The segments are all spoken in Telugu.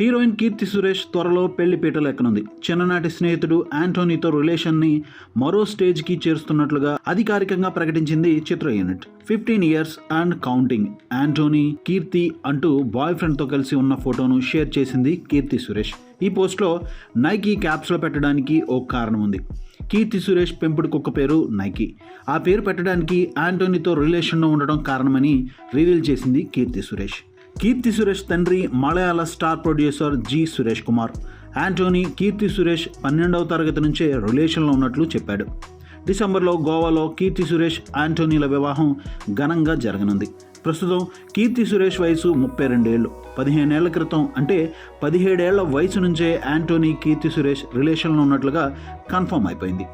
హీరోయిన్ కీర్తి సురేష్ త్వరలో పెళ్ళి పీటలు ఎక్కనుంది చిన్ననాటి స్నేహితుడు యాంటోనీతో రిలేషన్ని మరో స్టేజ్కి చేరుస్తున్నట్లుగా అధికారికంగా ప్రకటించింది చిత్ర unit. Fifteen years and counting. Antony Keerthy అంటూ బాయ్ ఫ్రెండ్తో కలిసి ఉన్న ఫోటోను షేర్ చేసింది కీర్తి సురేష్. ఈ పోస్ట్లో నైకీ క్యాప్స్లో పెట్టడానికి ఓ కారణం ఉంది. కీర్తి సురేష్ పెంపుడు కుక్క పేరు నైకీ. ఆ పేరు పెట్టడానికి యాంటోనీతో రిలేషన్లో ఉండడం కారణమని రివీల్ చేసింది కీర్తి సురేష్. కీర్తి సురేష్ తండ్రి మలయాళ star producer G Suresh Kumar. Antony Keerthy Suresh పన్నెండవ తరగతి నుంచే రిలేషన్లో ఉన్నట్లు చెప్పాడు. డిసెంబర్లో గోవాలో కీర్తి సురేష్ యాంటోనీల వివాహం ఘనంగా జరగనుంది. ప్రస్తుతం కీర్తి సురేష్ వయసు ముప్పై రెండేళ్ళు. పదిహేనేళ్ళ క్రితం అంటే పదిహేడేళ్ళ వయసు నుంచే యాంటోనీ కీర్తి సురేష్ రిలేషన్లో ఉన్నట్లుగా కన్ఫర్మ్ అయిపోయింది.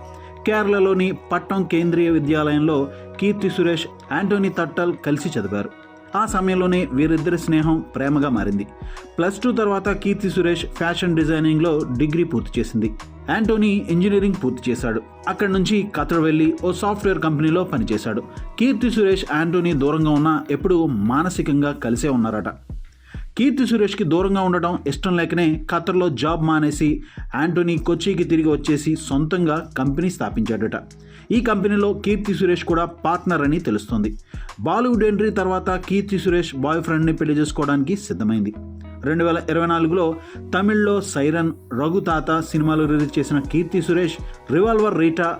కేరళలోని పట్టం కేంద్రీయ విద్యాలయంలో కీర్తి సురేష్ యాంటోనీ తట్టల్ కలిసి చదివారు. ఆ సమయంలోనే వీరిద్దరి స్నేహం ప్రేమగా మారింది. ప్లస్ టూ తర్వాత కీర్తి సురేష్ ఫ్యాషన్ డిజైనింగ్లో డిగ్రీ పూర్తి చేసింది. యాంటోనీ ఇంజనీరింగ్ పూర్తి చేశాడు. అక్కడి నుంచి ఖతర్ వెళ్ళి ఓ సాఫ్ట్వేర్ కంపెనీలో పనిచేశాడు. కీర్తి సురేష్ యాంటోనీ దూరంగా ఉన్నా ఎప్పుడూ మానసికంగా కలిసే ఉన్నారట. కీర్తి సురేష్కి దూరంగా ఉండటం ఇష్టం లేకనే ఖతర్లో జాబ్ మానేసి యాంటోనీ కొచ్చికి తిరిగి వచ్చేసి సొంతంగా కంపెనీ స్థాపించాడట. ఈ కంపెనీలో కీర్తి సురేష్ కూడా పార్ట్నర్ అని తెలుస్తుంది. బాలీవుడ్ ఎంట్రీ తర్వాత కీర్తి సురేష్ బాయ్ ఫ్రెండ్ని పెళ్ళి చేసుకోవడానికి సిద్ధమైంది. రెండు వేల ఇరవై నాలుగులో తమిళ్ళో సైరన్ రఘుతాత సినిమాలు రిలీజ్ చేసిన కీర్తి సురేష్ రివాల్వర్ రీటా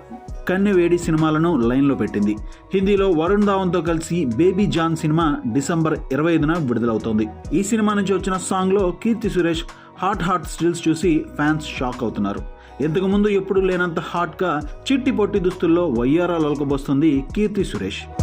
కన్నెవేడి సినిమాలను లైన్లో పెట్టింది. హిందీలో వరుణ్ ధావన్తో కలిసి బేబీ జాన్ సినిమా డిసెంబర్ ఇరవై ఐదున విడుదలవుతోంది. ఈ సినిమా నుంచి వచ్చిన సాంగ్లో Keerthy Suresh hot hot stills చూసి ఫ్యాన్స్ షాక్ అవుతున్నారు. ఇంతకుముందు ఎప్పుడూ ఎప్పుడు లేనంత హాట్గా చిట్టి పొట్టి దుస్తుల్లో వయ్యారా లొలకబోస్తుంది కీర్తి సురేష్.